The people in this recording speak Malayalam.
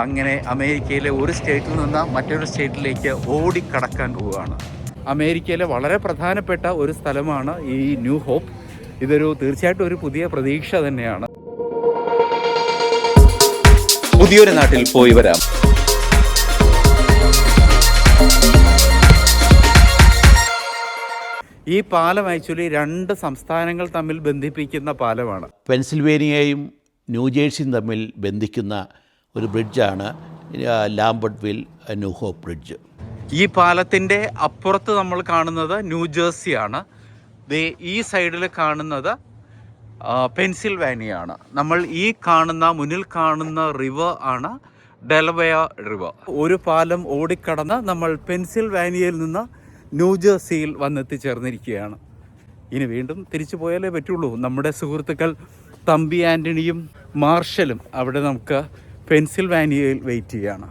അങ്ങനെ അമേരിക്കയിലെ ഒരു സ്റ്റേറ്റിൽ നിന്ന് മറ്റൊരു സ്റ്റേറ്റിലേക്ക് ഓടിക്കടക്കാൻ പോവുകയാണ്. അമേരിക്കയിലെ വളരെ പ്രധാനപ്പെട്ട ഒരു സ്ഥലമാണ് ഈ ന്യൂ ഹോപ്പ്. ഇതൊരു തീർച്ചയായിട്ടും ഒരു പുതിയ പ്രതീക്ഷ തന്നെയാണ്. പുതിയൊരു നാട്ടിൽ പോയി വരാം. ഈ പാലം ആക്ച്വലി രണ്ട് സംസ്ഥാനങ്ങൾ തമ്മിൽ ബന്ധിപ്പിക്കുന്ന പാലമാണ്. പെൻസിൽവേനിയയും ന്യൂജേഴ്സിയും തമ്മിൽ ബന്ധിക്കുന്ന ഒരു ബ്രിഡ്ജാണ്. Lambertville New Hope bridge. ഈ പാലത്തിന്റെ അപ്പുറത്ത് നമ്മൾ കാണുന്നത് ന്യൂജേഴ്സിയാണ് ഈ സൈഡിൽ കാണുന്നത് പെൻസിൽവാനിയാണ്. നമ്മൾ ഈ കാണുന്ന മുന്നിൽ കാണുന്ന റിവർ ആണ് ഡെലവയ റിവർ. ഒരു പാലം ഓടിക്കടന്ന് നമ്മൾ പെൻസിൽവാനിയയിൽ നിന്ന് ന്യൂജേഴ്സിയിൽ വന്നെത്തിച്ചേർന്നിരിക്കുകയാണ്. ഇനി വീണ്ടും തിരിച്ചു പോയാലേ പറ്റുള്ളൂ. നമ്മുടെ സുഹൃത്തുക്കൾ തമ്പി ആന്റണിയും മാർഷലും അവിടെ നമുക്ക് പെൻസിൽവാനിയയിൽ വെയിറ്റ് ചെയ്യുകയാണ്.